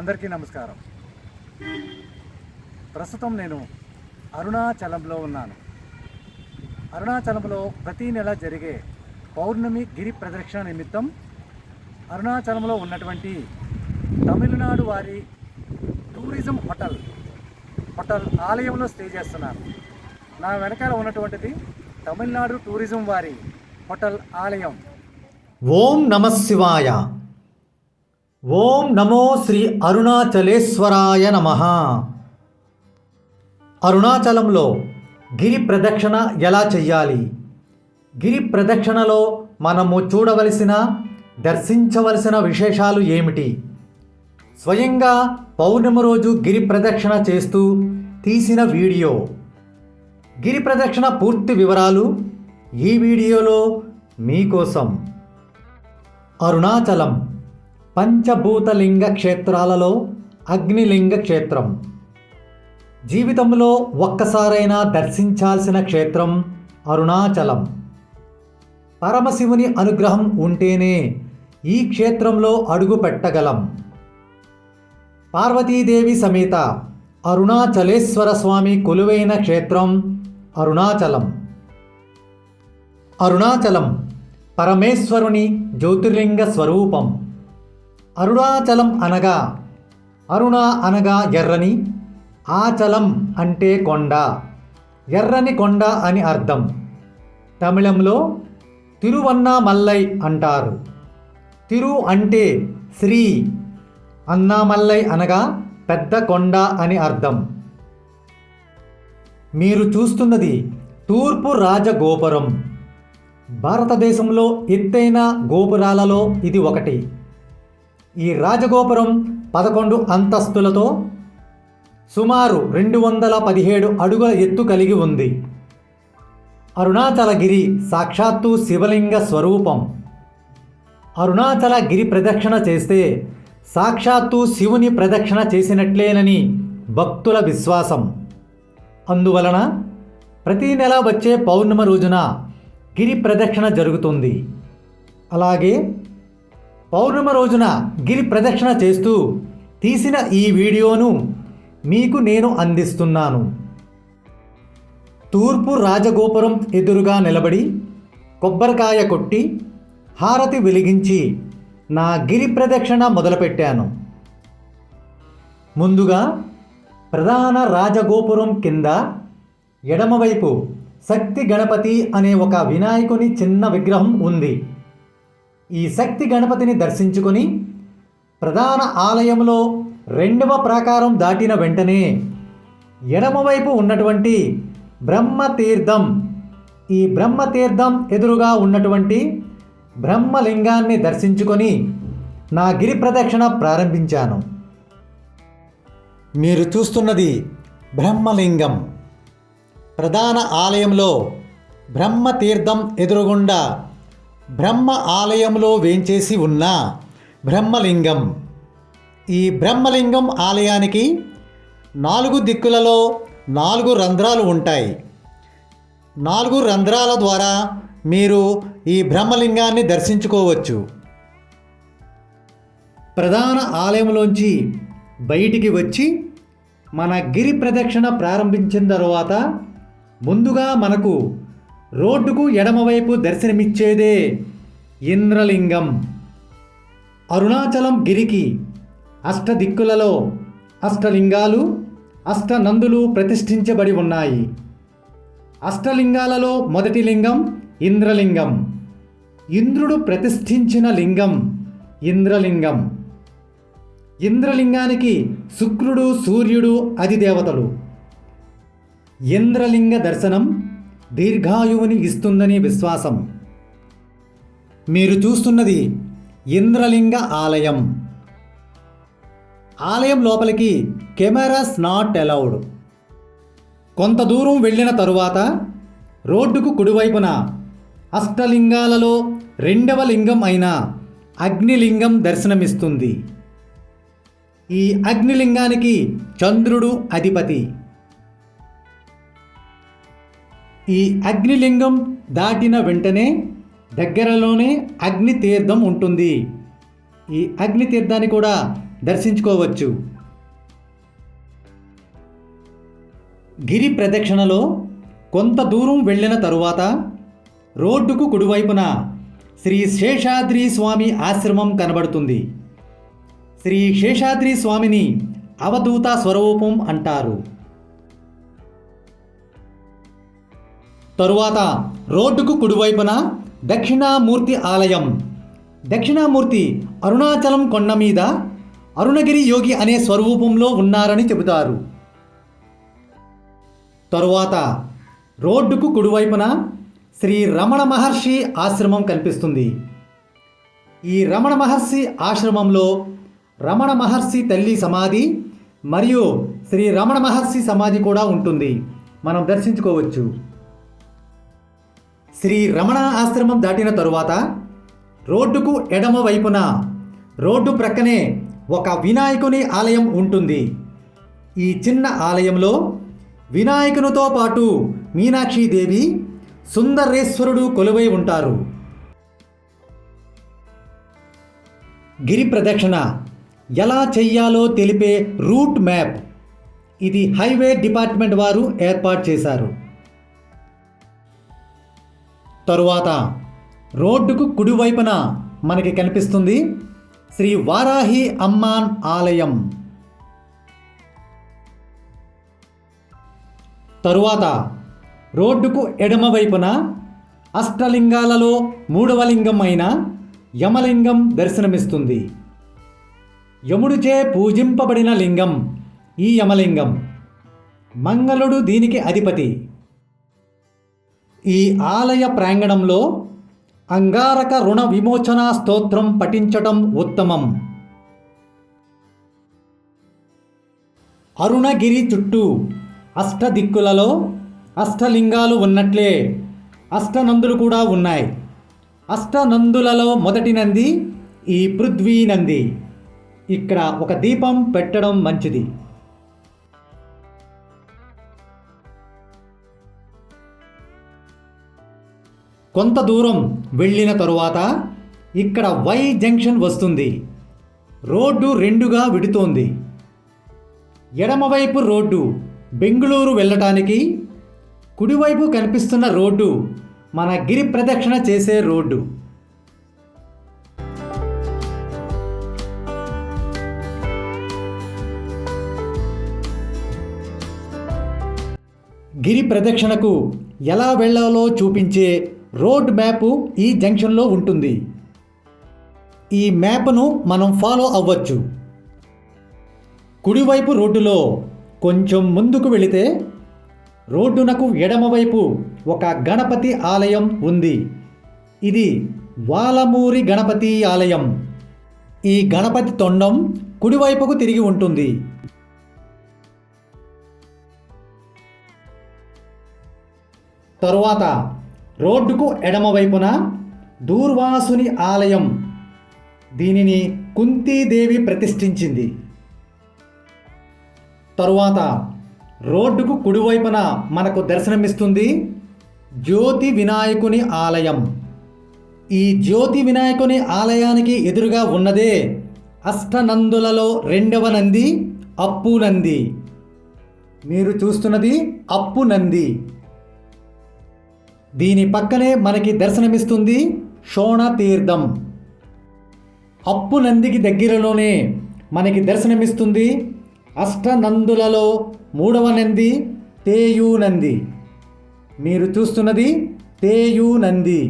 అందరికీ నమస్కారం. ప్రస్తుతం నేను అరుణాచలంలో ఉన్నాను. అరుణాచలంలో ప్రతి నెల జరిగే పౌర్ణమి గిరి ప్రదక్షిణ నిమిత్తం అరుణాచలంలో ఉన్నటువంటి తమిళనాడు వారి టూరిజం హోటల్ హోటల్ ఆలయంలో స్టే చేస్తున్నాను నా వెనకాల ఉన్నటువంటిది తమిళనాడు టూరిజం వారి హోటల్ ఆలయం. ఓం నమ శివాయ. ఓం నమో శ్రీ అరుణాచలేశ్వరాయ నమ. అరుణాచలంలో గిరి ప్రదక్షిణ ఎలా చెయ్యాలి? గిరి ప్రదక్షిణలో మనము చూడవలసిన దర్శించవలసిన విశేషాలు ఏమిటి? స్వయంగా పౌర్ణమి రోజు గిరి ప్రదక్షిణ చేస్తూ తీసిన వీడియో. గిరి ప్రదక్షిణ పూర్తి వివరాలు ఈ వీడియోలో మీకోసం. అరుణాచలం పంచభూతలింగ క్షేత్రాలలో అగ్నిలింగ క్షేత్రం. జీవితంలో ఒక్కసారైనా దర్శించాల్సిన క్షేత్రం అరుణాచలం. పరమశివుని అనుగ్రహం ఉంటేనే ఈ క్షేత్రంలో అడుగు పెట్టగలం. పార్వతీదేవి సమేత అరుణాచలేశ్వర స్వామి కొలువైన క్షేత్రం అరుణాచలం. అరుణాచలం పరమేశ్వరుని జ్యోతిర్లింగ స్వరూపం. అరుణాచలం అనగా అరుణ అనగా ఎర్రని ఆచలం అంటే కొండ. ఎర్రని కొండ అని అర్థం. తమిళంలో తిరువన్నామల్లై అంటారు. తిరు అంటే శ్రీ అన్నామల్లై అనగా పెద్ద కొండ అని అర్థం. మీరు చూస్తున్నది తూర్పు రాజగోపురం. భారతదేశంలో ఎత్తైన గోపురాలలో ఇది ఒకటి. ఈ రాజగోపురం పదకొండు అంతస్తులతో సుమారు రెండు వందల పదిహేడు అడుగుల ఎత్తు కలిగి ఉంది. అరుణాచలగిరి సాక్షాత్తు శివలింగ స్వరూపం. అరుణాచల గిరి ప్రదక్షిణ చేస్తే సాక్షాత్తు శివుని ప్రదక్షిణ చేసినట్లేనని భక్తుల విశ్వాసం. అందువలన ప్రతి నెల వచ్చే పౌర్ణమి రోజున గిరి ప్రదక్షిణ జరుగుతుంది. అలాగే పౌర్ణమి రోజున గిరి ప్రదక్షిణ చేస్తూ తీసిన ఈ వీడియోను మీకు నేను అందిస్తున్నాను. తూర్పు రాజగోపురం ఎదురుగా నిలబడి కొబ్బరికాయ కొట్టి హారతి వెలిగించి నా గిరి ప్రదక్షిణ మొదలుపెట్టాను. ముందుగా ప్రధాన రాజగోపురం కింద ఎడమవైపు శక్తి గణపతి అనే ఒక వినాయకుని చిన్న విగ్రహం ఉంది. ఈ శక్తి గణపతిని దర్శించుకొని ప్రధాన ఆలయంలో రెండవ ప్రాకారం దాటిన వెంటనే ఎడమవైపు ఉన్నటువంటి బ్రహ్మతీర్థం ఈ బ్రహ్మతీర్థం ఎదురుగా ఉన్నటువంటి బ్రహ్మలింగాన్ని దర్శించుకొని నా గిరి ప్రదక్షిణ ప్రారంభించాను. మీరు చూస్తున్నది బ్రహ్మలింగం. ప్రధాన ఆలయంలో బ్రహ్మతీర్థం ఎదురుగుండా బ్రహ్మ ఆలయంలో వేంచేసి ఉన్న బ్రహ్మలింగం. ఈ బ్రహ్మలింగం ఆలయానికి నాలుగు దిక్కులలో నాలుగు రంధ్రాలు ఉంటాయి. నాలుగు రంధ్రాల ద్వారా మీరు ఈ బ్రహ్మలింగాన్ని దర్శించుకోవచ్చు. ప్రధాన ఆలయంలోంచి బయటికి వచ్చి మన గిరి ప్రదక్షిణ ప్రారంభించిన తరువాత ముందుగా మనకు రోడ్డుకు ఎడమవైపు దర్శనమిచ్చేదే ఇంద్రలింగం. అరుణాచలం గిరికి అష్టదిక్కులలో అష్టలింగాలు అష్టనందులు ప్రతిష్ఠించబడి ఉన్నాయి. అష్టలింగాలలో మొదటి లింగం ఇంద్రలింగం. ఇంద్రుడు ప్రతిష్ఠించిన లింగం ఇంద్రలింగం. ఇంద్రలింగానికి శుక్రుడు సూర్యుడు అధిదేవతలు. ఇంద్రలింగ దర్శనం దీర్ఘాయువుని ఇస్తుందని విశ్వాసం. మీరు చూస్తున్నది ఇంద్రలింగ ఆలయం. ఆలయం లోపలికి కెమెరాస్ నాట్ అలౌడ్. కొంత దూరం వెళ్ళిన తరువాత రోడ్డుకు కుడివైపున అష్టలింగాలలో రెండవ లింగం అయిన అగ్నిలింగం దర్శనమిస్తుంది. ఈ అగ్నిలింగానికి చంద్రుడు అధిపతి. ఈ అగ్నిలింగం దాటిన వెంటనే దగ్గరలోనే అగ్ని తీర్థం ఉంటుంది. ఈ అగ్ని తీర్థాన్ని కూడా దర్శించుకోవచ్చు. గిరి ప్రదక్షిణలో కొంత దూరం వెళ్ళిన తరువాత రోడ్డుకు కుడివైపున శ్రీ శేషాద్రి స్వామి ఆశ్రమం కనబడుతుంది. శ్రీ శేషాద్రి స్వామిని అవధూత స్వరూపం అంటారు. తరువాత రోడ్డుకు కుడివైపున దక్షిణామూర్తి ఆలయం. దక్షిణామూర్తి అరుణాచలం కొండ మీద అరుణగిరి యోగి అనే స్వరూపంలో ఉన్నారని చెబుతారు. తరువాత రోడ్డుకు కుడివైపున శ్రీ రమణ మహర్షి ఆశ్రమం కనిపిస్తుంది ఈ రమణ మహర్షి ఆశ్రమంలో రమణ మహర్షి తల్లి సమాధి మరియు శ్రీ రమణ మహర్షి సమాధి కూడా ఉంటుంది. మనం దర్శించుకోవచ్చు. శ్రీ రమణ ఆశ్రమం దాటిన తరువాత రోడ్డుకు ఎడమ వైపున రోడ్డు ప్రక్కనే ఒక వినాయకుని ఆలయం ఉంటుంది. ఈ చిన్న ఆలయంలో వినాయకునితో పాటు మీనాక్షీదేవి సుందరేశ్వరుడు కొలువై ఉంటారు. గిరి ప్రదక్షిణ ఎలా చెయ్యాలో తెలిపే రూట్ మ్యాప్. ఇది హైవే డిపార్ట్మెంట్ వారు ఏర్పాటు చేశారు. తరువాత రోడ్డుకు కుడివైపున మనకి కనిపిస్తుంది శ్రీ వారాహి అమ్మాన్ ఆలయం. తరువాత రోడ్డుకు ఎడమవైపున అష్టలింగాలలో మూడవ లింగం అయిన యమలింగం దర్శనమిస్తుంది. యముడిచే పూజింపబడిన లింగం ఈ యమలింగం. మంగళుడు దీనికి అధిపతి. ఈ ఆలయ ప్రాంగణంలో అంగారక రుణ విమోచన స్తోత్రం పఠించటం ఉత్తమం. అరుణగిరి చుట్టూ అష్టదిక్కులలో అష్టలింగాలు ఉన్నట్లే అష్టనందులు కూడా ఉన్నాయి. అష్టనందులలో మొదటి నంది ఈ పృథ్వీ నంది. ఇక్కడ ఒక దీపం పెట్టడం మంచిది. కొంత దూరం వెళ్ళిన తరువాత ఇక్కడ వై జంక్షన్ వస్తుంది. రోడ్డు రెండుగా విడుతోంది. ఎడమవైపు రోడ్డు బెంగుళూరు వెళ్ళటానికి కుడివైపు కనిపిస్తున్న రోడ్డు మన గిరి ప్రదక్షిణ చేసే రోడ్డు. గిరి ప్రదక్షిణకు ఎలా వెళ్ళాలో చూపించే రోడ్ మ్యాప్ ఈ జంక్షన్లో ఉంటుంది. ఈ మ్యాప్ను మనం ఫాలో అవ్వచ్చు. కుడివైపు రోడ్డులో కొంచెం ముందుకు వెళితే రోడ్డునకు ఎడమవైపు ఒక గణపతి ఆలయం ఉంది. ఇది వాలమూరి గణపతి ఆలయం. ఈ గణపతి తొండం కుడివైపుకు తిరిగి ఉంటుంది. తరువాత రోడ్డుకు ఎడమవైపున దూర్వాసుని ఆలయం. దీనిని కుంతీదేవి ప్రతిష్ఠించింది. తరువాత రోడ్డుకు కుడివైపున మనకు దర్శనమిస్తుంది జ్యోతి వినాయకుని ఆలయం. ఈ జ్యోతి వినాయకుని ఆలయానికి ఎదురుగా ఉన్నదే అష్టనందులలో రెండవ నంది అప్పు నంది. మీరు చూస్తున్నది అప్పు నంది. దీని పక్కనే మనకి దర్శనమిస్తుంది శోణ తీర్థం అప్పు నందికి దగ్గరలోనే మనకి దర్శనమిస్తుంది అష్టనందులలో మూడవ నంది తేయు నంది మీరు చూస్తున్నది తేయు నంది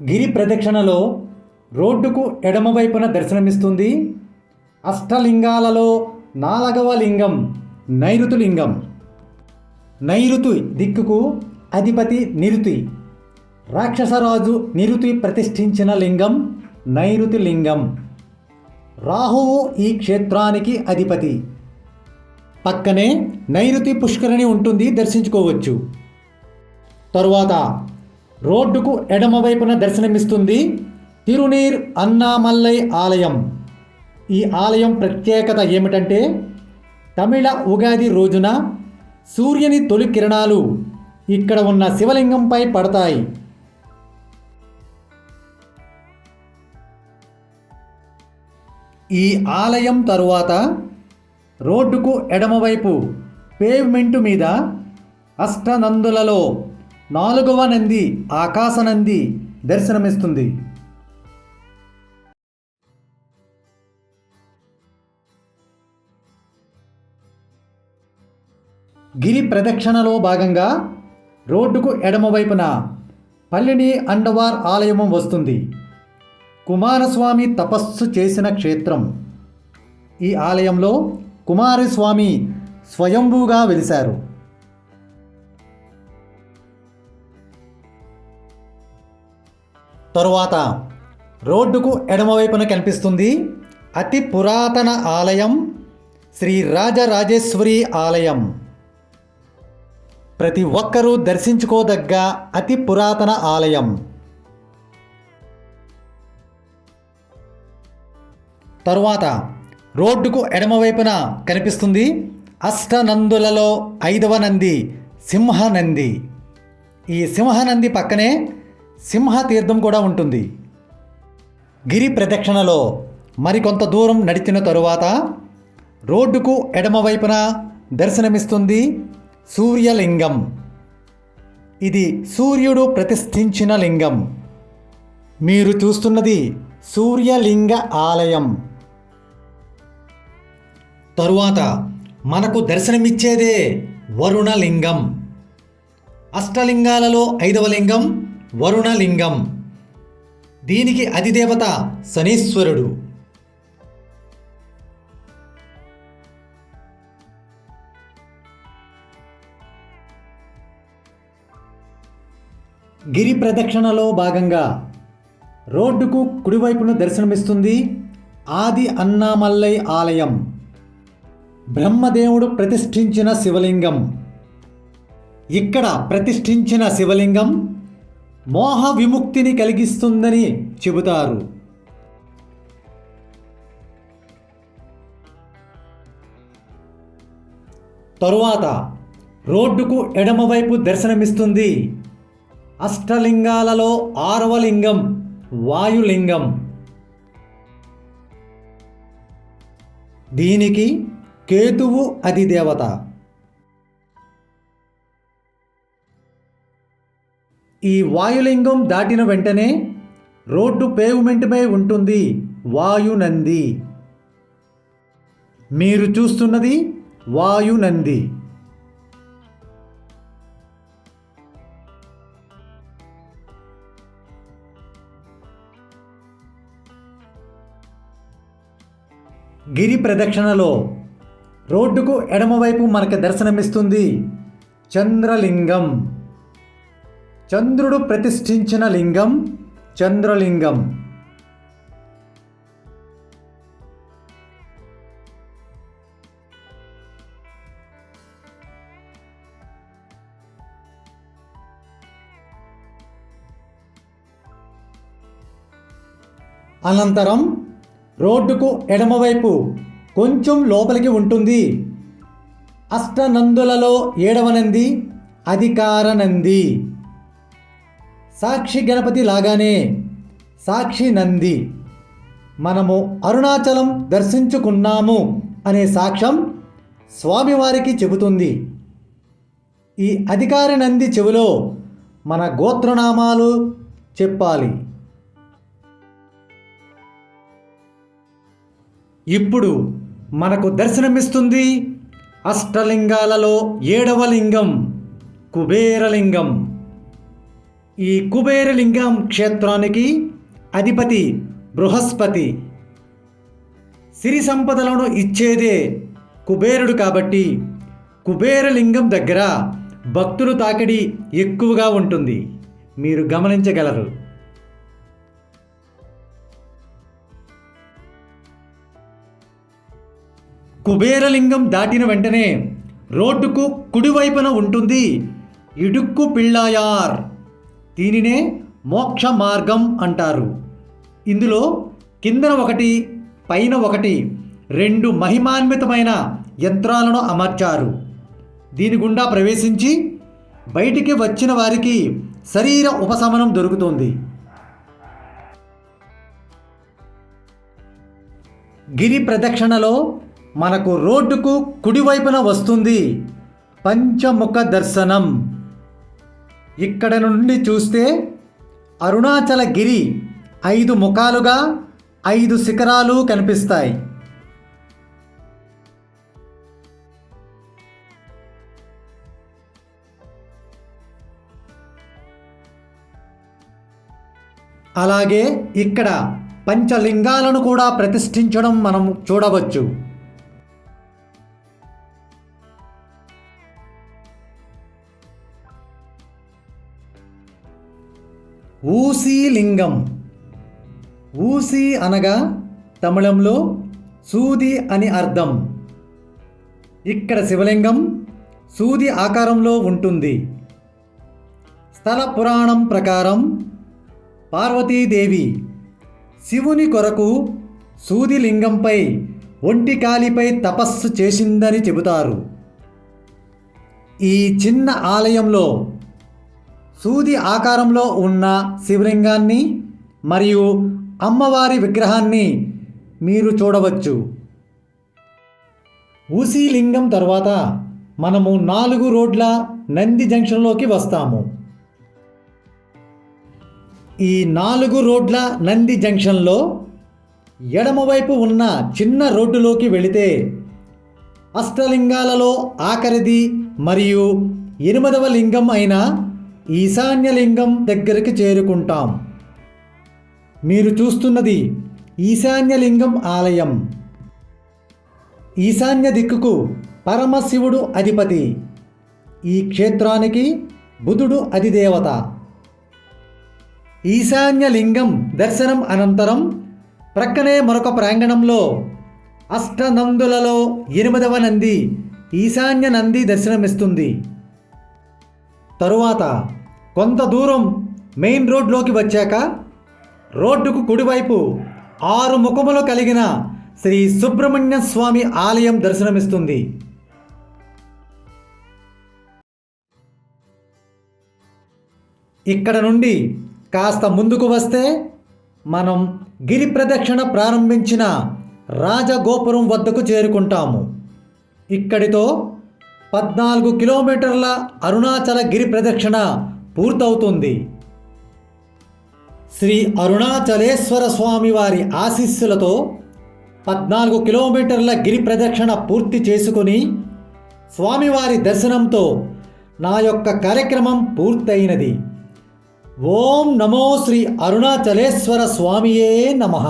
గిరి ప్రదక్షిణలో రోడ్డుకు ఎడమవైపున దర్శనమిస్తుంది అష్టలింగాలలో నాలుగవ లింగం నైరుతు లింగం నైరుతి దిక్కుకు అధిపతి నిరుతి. రాక్షసరాజు నిరుతి ప్రతిష్ఠించిన లింగం నైరుతి లింగం రాహువు ఈ క్షేత్రానికి అధిపతి. పక్కనే నైరుతి పుష్కరిణి ఉంటుంది దర్శించుకోవచ్చు. తరువాత రోడ్డుకు ఎడమవైపున దర్శనమిస్తుంది తిరునీర్ అన్నామల్లై ఆలయం. ఈ ఆలయం ప్రత్యేకత ఏమిటంటే తమిళ ఉగాది రోజున సూర్యుని తొలి కిరణాలు ఇక్కడ ఉన్న శివలింగంపై పడతాయి. ఈ ఆలయం తరువాత రోడ్డుకు ఎడమవైపు పేవ్మెంటు మీద అష్టనందులలో నాలుగవ నంది ఆకాశ నంది దర్శనమిస్తుంది. గిరి ప్రదక్షిణలో భాగంగా రోడ్డుకు ఎడమవైపున పల్లిని అండవార్ ఆలయము వస్తుంది. కుమారస్వామి తపస్సు చేసిన క్షేత్రం. ఈ ఆలయంలో కుమారస్వామి స్వయంభూగా వెలిశారు. తరువాత రోడ్డుకు ఎడమవైపున కనిపిస్తుంది అతి పురాతన ఆలయం శ్రీ రాజరాజేశ్వరి ఆలయం. ప్రతి ఒక్కరూ దర్శించుకోదగ్గ అతి పురాతన ఆలయం. తరువాత రోడ్డుకు ఎడమవైపున కనిపిస్తుంది అష్టనందులలో ఐదవ నంది సింహనంది. ఈ సింహనంది పక్కనే సింహతీర్థం కూడా ఉంటుంది. గిరి ప్రదక్షిణలో మరికొంత దూరం నడిచిన తరువాత రోడ్డుకు ఎడమవైపున దర్శనమిస్తుంది సూర్యలింగం. ఇది సూర్యుడు ప్రతిష్ఠించిన లింగం. మీరు చూస్తున్నది సూర్యలింగ ఆలయం. తరువాత మనకు దర్శనమిచ్చేదే వరుణలింగం. అష్టలింగాలలో ఐదవ లింగం వరుణలింగం. దీనికి అధిదేవత శనీశ్వరుడు. గిరి ప్రదక్షిణలో భాగంగా రోడ్డుకు కుడివైపున దర్శనమిస్తుంది ఆది అన్నామల్లై ఆలయం. బ్రహ్మదేవుడు ప్రతిష్ఠించిన శివలింగం. ఇక్కడ ప్రతిష్ఠించిన శివలింగం మోహ విముక్తిని కలిగిస్తుందని చెబుతారు. తరువాత రోడ్డుకు ఎడమవైపు దర్శనమిస్తుంది అష్టలింగాలలో ఆరవ లింగం వాయులింగం. దీనికి కేతువు అధిదేవత. ఈ వాయులింగం దాటిన వెంటనే రోడ్డు పేవ్మెంట్పై ఉంటుంది వాయునంది. మీరు చూస్తున్నది వాయునంది. గిరి ప్రదక్షిణలో రోడ్డుకు ఎడమవైపు మనకు దర్శనమిస్తుంది చంద్రలింగం. చంద్రుడు ప్రతిష్ఠించిన లింగం చంద్రలింగం. అనంతరం రోడ్డుకు ఎడమవైపు కొంచెం లోపలికి ఉంటుంది. అష్టనందులలో ఏడవ నంది అధికార నంది సాక్షి గణపతి లాగానే సాక్షి నంది. మనము అరుణాచలం దర్శించుకున్నాము అనే సాక్ష్యం స్వామివారికి చెబుతుంది. ఈ అధికారి నంది చెవిలో మన గోత్రనామాలు చెప్పాలి. ఇప్పుడు మనకు దర్శనమిస్తుంది అష్టలింగాలలో ఏడవ లింగం కుబేరలింగం. ఈ కుబేరలింగం క్షేత్రానికి అధిపతి బృహస్పతి. సిరి సంపదలను ఇచ్చేదే కుబేరుడు కాబట్టి కుబేరలింగం దగ్గర భక్తులు తాకిడి ఎక్కువగా ఉంటుంది. మీరు గమనించగలరు. కుబేరలింగం దాటిన వెంటనే రోడ్డుకు కుడివైపున ఉంటుంది ఇడుక్కు పిళ్ళాయార్. దీనినే మోక్ష మార్గం అంటారు. ఇందులో కిందన ఒకటి పైన ఒకటి రెండు మహిమాన్వితమైన యంత్రాలను అమర్చారు. దీని గుండా ప్రవేశించి బయటికి వచ్చిన వారికి శరీర ఉపశమనం దొరుకుతుంది. గిరి ప్రదక్షిణలో మనకు రోడ్డుకు కుడివైపున వస్తుంది పంచముఖ దర్శనం. ఇక్కడ నుండి చూస్తే అరుణాచల గిరి ఐదు ముఖాలుగా ఐదు శిఖరాలు కనిపిస్తాయి. అలాగే ఇక్కడ పంచలింగాలను కూడా ప్రతిష్ఠించడం మనం చూడవచ్చు. ఊసీలింగం. ఊసి అనగా తమిళంలో సూది అని అర్థం. ఇక్కడ శివలింగం సూది ఆకారంలో ఉంటుంది. స్థల పురాణం ప్రకారం పార్వతీదేవి శివుని కొరకు సూది లింగంపై ఒంటి కాలిపై తపస్సు చేసిందని చెబుతారు. ఈ చిన్న ఆలయంలో సూది ఆకారంలో ఉన్న శివలింగాన్ని మరియు అమ్మవారి విగ్రహాన్ని మీరు చూడవచ్చు. ఊసీలింగం తర్వాత మనము నాలుగు రోడ్ల నంది జంక్షన్లోకి వస్తాము. ఈ నాలుగు రోడ్ల నంది జంక్షన్లో ఎడమవైపు ఉన్న చిన్న రోడ్డులోకి వెళితే అష్టలింగాలలో ఆఖరిది మరియు ఎనిమిదవ లింగం అయిన ఈశాన్య లింగం దగ్గరికి చేరుకుంటాం. మీరు చూస్తున్నది ఈశాన్య లింగం ఆలయం. ఈశాన్య దిక్కుకు పరమశివుడు అధిపతి. ఈ క్షేత్రానికి బుధుడు అధిదేవత. ఈశాన్య లింగం దర్శనం అనంతరం ప్రక్కనే మరొక ప్రాంగణంలో అష్టనందులలో ఎనిమిదవ నంది ఈశాన్య నంది దర్శనమిస్తుంది. తరువాత కొంత దూరం మెయిన్ రోడ్లోకి వచ్చాక రోడ్డుకు కుడివైపు ఆరు ముఖములు కలిగిన శ్రీ సుబ్రహ్మణ్య స్వామి ఆలయం దర్శనమిస్తుంది. ఇక్కడ నుండి కాస్త ముందుకు వస్తే మనం గిరి ప్రదక్షిణ ప్రారంభించిన రాజగోపురం వద్దకు చేరుకుంటాము. ఇక్కడితో పద్నాలుగు కిలోమీటర్ల అరుణాచల గిరి ప్రదక్షిణ పూర్తవుతుంది. శ్రీ అరుణాచలేశ్వర స్వామి వారి ఆశీస్సులతో పద్నాలుగు కిలోమీటర్ల గిరి ప్రదక్షిణ పూర్తి చేసుకుని స్వామివారి దర్శనంతో నా యొక్క కార్యక్రమం పూర్తయినది. ఓం నమో శ్రీ అరుణాచలేశ్వర స్వామియే నమః.